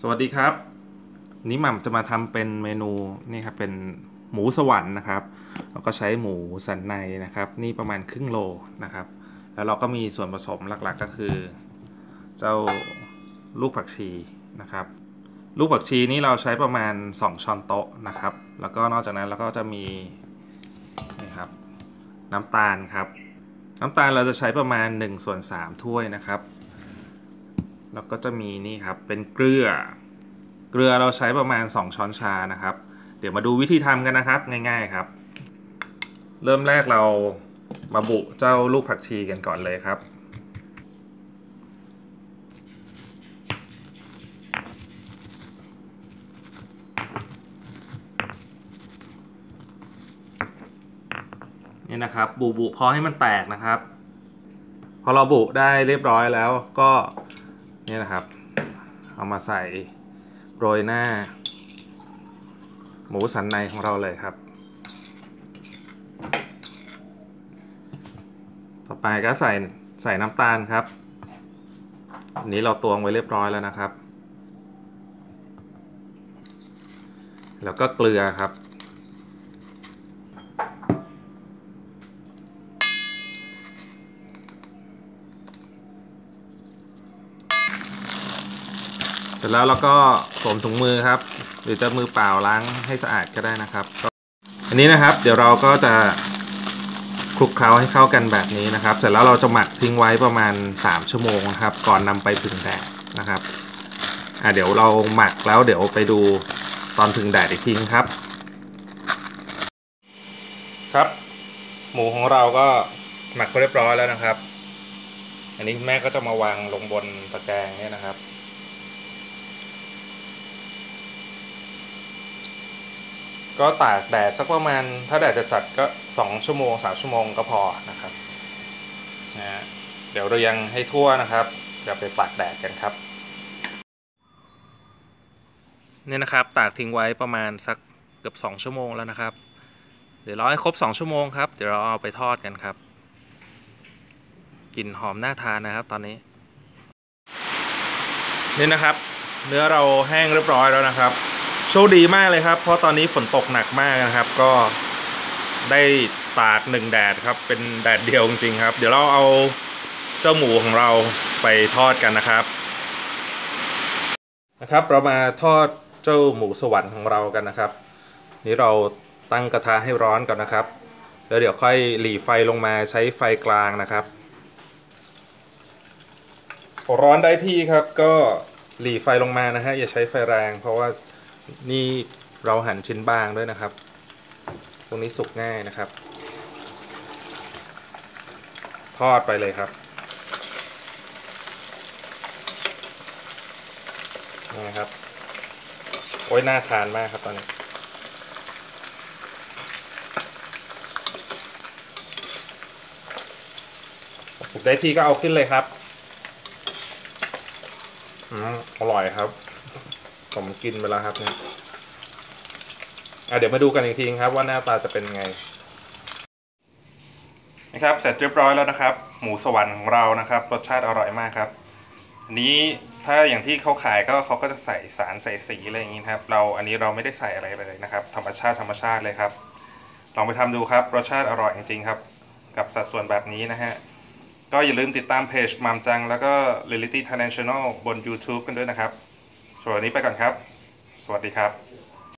สวัสดีครับ นี้หม่ำจะมาทำเป็นเมนูนี่ครับเป็นหมูสวรรค์นะครับเราก็ใช้หมูสันในนะครับ นี่ประมาณครึ่งโลนะครับ แล้วเราก็มีส่วนผสมหลักๆก็คือ เจ้าลูกผักชีนะครับ ลูกผักชีนี่เราใช้ประมาณ 2 ช้อนโต๊ะนะครับ แล้วก็นอกจากนั้นเราก็จะมีนี่ครับน้ำตาลครับ น้ำตาลเราจะใช้ประมาณ1ส่วน3ถ้วยนะครับ แล้วก็จะมีนี่ครับเป็นเกลือ เกลือเราใช้ประมาณ 2 ช้อนชานะครับ เดี๋ยวมาดูวิธีทำกันนะครับง่ายๆครับ เริ่มแรกเรามาบุเจ้าลูกผักชีกันก่อนเลยครับนี่นะครับบุบุพอให้มันแตกนะครับ พอเราบุได้เรียบร้อยแล้วก็ นี่นะครับ เอามาใส่โรยหน้า หมูสันในของเราเลยครับ ต่อไปก็ใส่ใส่น้ำตาลครับอันนี้เราตวงไว้เรียบร้อยแล้วนะครับ แล้วก็เกลือครับ ร็จแล้วเราก็สวมถุงมือครับ หรือจะมือเปล่าล้างให้สะอาดก็ได้นะครับ อันนี้นะครับ เดี๋ยวเราก็จะคลุกเคล้าให้เข้ากันแบบนี้นะครับ เสร็จแล้วเราจะหมักทิ้งไว้ประมาณ 3 ชั่วโมงนะครับ ก่อนนำไปผึ่งแดดนะครับอะเดี๋ยวเราหมักแล้วเดี๋ยวไปดูตอนผึ่งแดดอีกทีครับ ครับ หมูของเราก็หมักเรียบร้อยแล้วนะครับ อันนี้แม่ก็จะมาวางลงบนตะแกรงเนี่ยนะครับ ก็ตากแดดสักประมาณ ถ้าแดดจะจัดก็สองชั่วโมงสามชั่วโมงก็พอนะครับนะฮะเดี๋ยวเรายังให้ทั่วนะครับเดี๋ยวไปตากแดดกันครับเนี่ยนะครับ ตากทิ้งไว้ประมาณสักเกือบสองชั่วโมงแล้วนะครับ เดี๋ยวรอให้ครบสองชั่วโมงครับเดี๋ยวเราเอาไปทอดกันครับกลิ่นหอมน่าทานนะครับ ตอนนี้นี่นะครับ เนื้อเราแห้งเรียบร้อยแล้วนะครับ ชคดีมากเลยครับ เพราะตอนนี้ฝนตกหนักมากนะครับ ก็ได้ตากหนึ่งแดดครับ เป็นแดดเดียวจริงๆครับ เดี๋ยวเราเอาเจ้าหมูของเราไปทอดกันนะครับ นะครับ เรามาทอดเจ้าหมูสวรรค์ของเรากันนะครับ นี่เราตั้งกระทะให้ร้อนก่อนนะครับ แล้วเดี๋ยวค่อยหลีไฟลงมาใช้ไฟกลางนะครับ ร้อนได้ที่ครับก็หลีไฟลงมานะฮะอย่าใช้ไฟแรงเพราะว่า นี่เราหั่นชิ้นบางด้วยนะครับ ตรงนี้สุกง่ายนะครับ ทอดไปเลยครับนี่นะครับ โอ้ยน่าทานมากครับตอนนี้ สุกได้ที่ก็เอาขึ้นเลยครับ อืมอร่อยครับ ผมกินไปแล้วครับเนี่ยอะเดี๋ยวมาดูกันอีกทีครับว่าหน้าตาจะเป็นไงนะครับเสร็จเรียบร้อยแล้วนะครับ หมูสวรรค์ของเรานะครับ รสชาติอร่อยมากครับอันนี้ถ้าอย่างที่เขาขายก็เขาก็จะใส่สารใส่สีอะไรอย่างนี้ครับ เราอันนี้เราไม่ได้ใส่อะไรเลยนะครับ ธรรมชาติธรรมชาติเลยครับ ลองไปทำดูครับ รสชาติอร่อยจริงๆครับ กับสัดส่วนแบบนี้นะฮะก็อย่าลืมติดตามเพจมัมจัง แล้วก็ Reality Thailand Channel บน YouTube กันด้วยนะครับ ส่วนวันนี้ไปก่อนครับ สวัสดีครับ